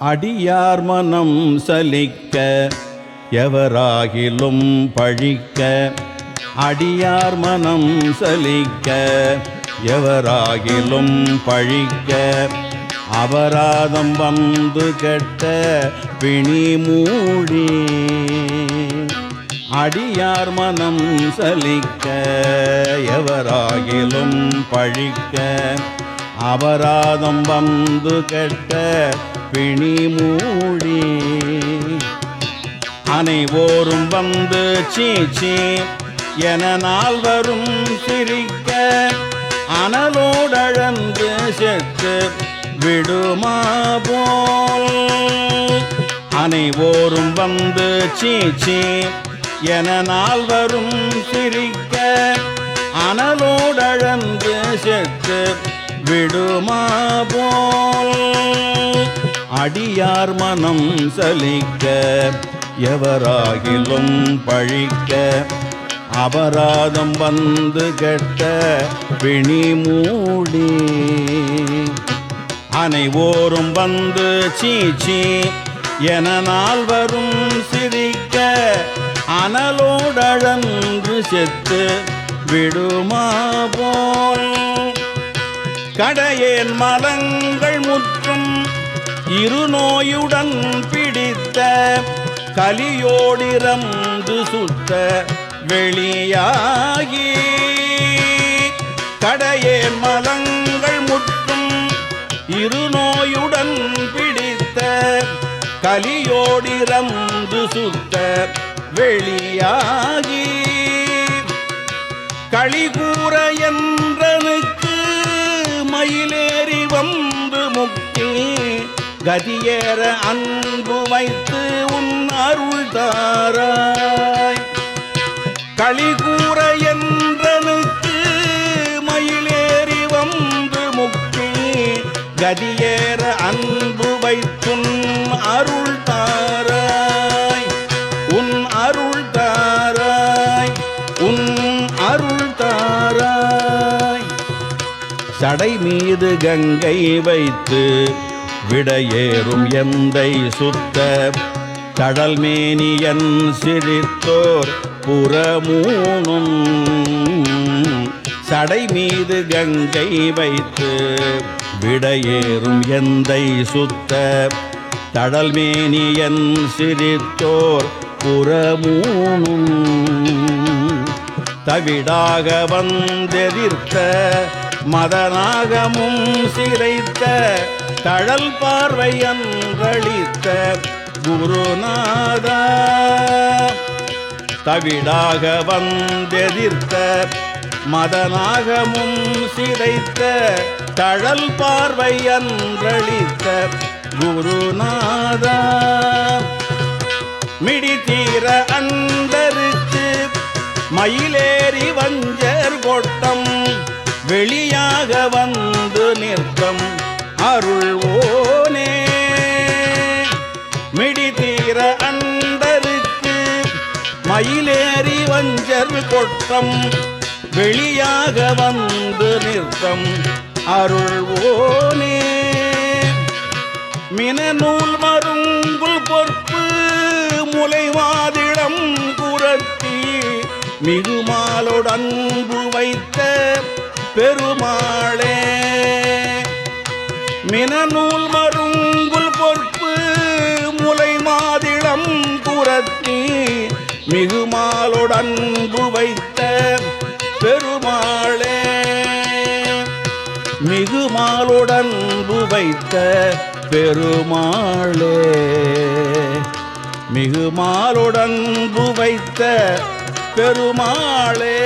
அடியார் மனம் சலிக்க எவராகிலும் பழிக்க. அடியார் மனம் சலிக்க எவராகிலும் பழிக்க. அபராதம் வந்து கெட்ட பிணி மூடி. அடியார் மனம் சலிக்க எவராகிலும் பழிக்க. அபராதம் வந்து கெட்ட பிணி மூடி. அனைவோரும் வந்து சீச்சி என நால்வரும் சிரிக்க அனலோடழந்து செத்து விடுமா போல். அனைவோரும் வந்து சீச்சி என நால்வரும் சிரிக்க அனலோடழந்து செத்து விடுமா போல்? அடியார் மனம் சலிக்க எவராகிலும் பழிக்க அபராதம் வந்து கெட்ட பிணி மூடி. அனைவோரும் வந்து சீச்சி என நால்வரும் சிரிக்க அனலோடழன்று செத்து விடுமா போ கடையேன் மலங்கள் முற்றும் இருநோயுடன் பிடித்த கலியோடிரந்து சுத்த வெளியாகி. கடையேன் மலங்கள் முற்றும் இருநோயுடன் பிடித்த கலியோடிரந்து சுத்த வெளியாகி. களிகூற என் மயிலேறி வந்து முக்தி கதியேற அன்பு வைத்து உன் அருள் தாராய். களிகூற என்றனுக்கு மயிலேறி வந்து முக்தி கதிய சடை மீது கங்கை வைத்து விடையேறும் எந்தை சுத்த கடல் மேனியன் சிரித்தோர் புறமூணும் சடை மீது கங்கை வைத்து விடையேறும் எந்தை சுத்த தடல் மேனியன் சிரித்தோர் புறமூணும் தவிடாக வந்தெதிர்த்த மதநாகமும் சிரைத்த தழல் பார்வை அன்றளித்த குருநாதா. தவிடாக வந்தெதிர்த்த மதநாகமும் சிதைத்த தழல் பார்வை அன்றளித்த குருநாதா. மிடிதீர அண்டருக்கு மயிலேறி வஞ்சர் கோட்டம் வெளியாக வந்து நிற்கும் அருள் ஓனே மிடிதீர அந்தருக்கு மயிலேறி வஞ்சர் கொட்டம் வெளியாக வந்து நிற்கும் அருள் ஓனே மினநூல் மருங்குல் பொற்பு முலைவாதிடம் குரத்தி மிகுமாலோடு அன்பு வைத்த பெருமாளே மினநூல் மருங்குல் பொற்பு முலை மாதிடம் குரத்தி மிகுமாலோடன்பு வைத்த பெருமாளே மிகுமாலுடன் வைத்த பெருமாளே மிகுமாலுடன் வைத்த பெருமாளே.